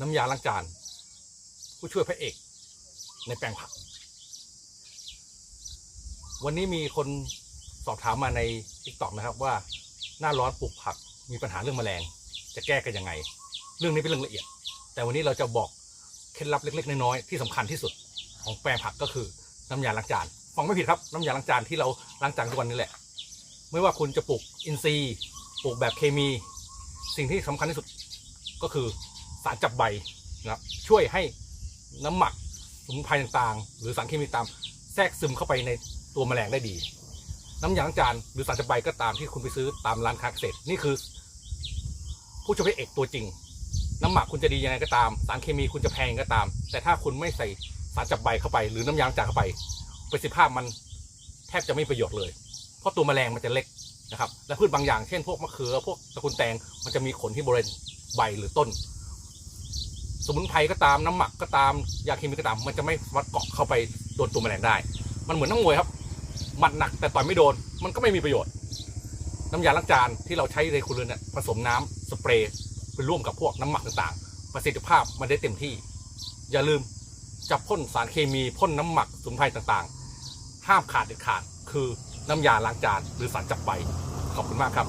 น้ำยาล้างจาน ผู้ช่วยพระเอกในแปลงผัก วันนี้มีคนสอบถามมาใน t ิ k t o k นะครับว่าหน้าร้อนปลูกผักมีปัญหาเรื่องแมลง จะแก้กันยังไง เรื่องนี้เป็นเรื่องละเอียด แต่วันนี้เราจะบอกเคล็ดลับเล็ก ๆ น้อยๆที่สำคัญที่สุดของแปลงผักก็คือน้ำยาล้างจานฟังไม่ผิดครับน้ำยาล้างจานที่เราล้างจานทุกวันนี้แหละ ไม่ว่าคุณจะปลูกอินทรีย์ปลูกแบบเคมี สิ่งที่สำคัญที่สุดก็คือ สารจับใบนะครับช่วยให้น้ำหมักสมุนไพรต่างๆ หรือสารเคมีตามแทรกซึมเข้าไปในตัวแมลงได้ดี น้ำยางจานหรือสารจับใบก็ตามที่คุณไปซื้อตามร้านค้าเกษตรนี่คือ ผู้ช่วยพระเอกตัวจริง น้ำหมักคุณจะดียังไงก็ตาม สารเคมีคุณจะแพงก็ตาม แต่ถ้าคุณไม่ใส่สารจับใบเข้าไป หรือน้ำยาล้างจานเข้าไปประสิทธิภาพมันแทบจะไม่ประโยชน์เลย เพราะตัวแมลงมันจะเล็กนะครับและพืชบางอย่างเช่นพวกมะเขือพวกตะกูลแตงมันจะมีขนที่บริเวณใบหรือต้น สมุนไพรก็ตามน้ำหมักก็ตามยาเคมีก็ตาม มันจะไม่สามารถเกาะเข้าไปโดนตัวแมลงได้ มันเหมือนนักมวยครับหมัดหนักแต่ต่อยไม่โดนมันก็ไม่มีประโยชน์ น้ำยาล้างจานที่เราใช้ในครัวเรือนเนี่ยผสมน้ำสเปรย์ไปร่วมกับพวกน้ำหมักต่างๆ ประสิทธิภาพมันได้เต็มที่ อย่าลืมจะพ่นสารเคมีพ่นน้ำหมักสมุนไพรต่างๆ ห้ามขาดเด็ดขาดคือน้ำยาล้างจานหรือสารจับใบขอบคุณมากครับ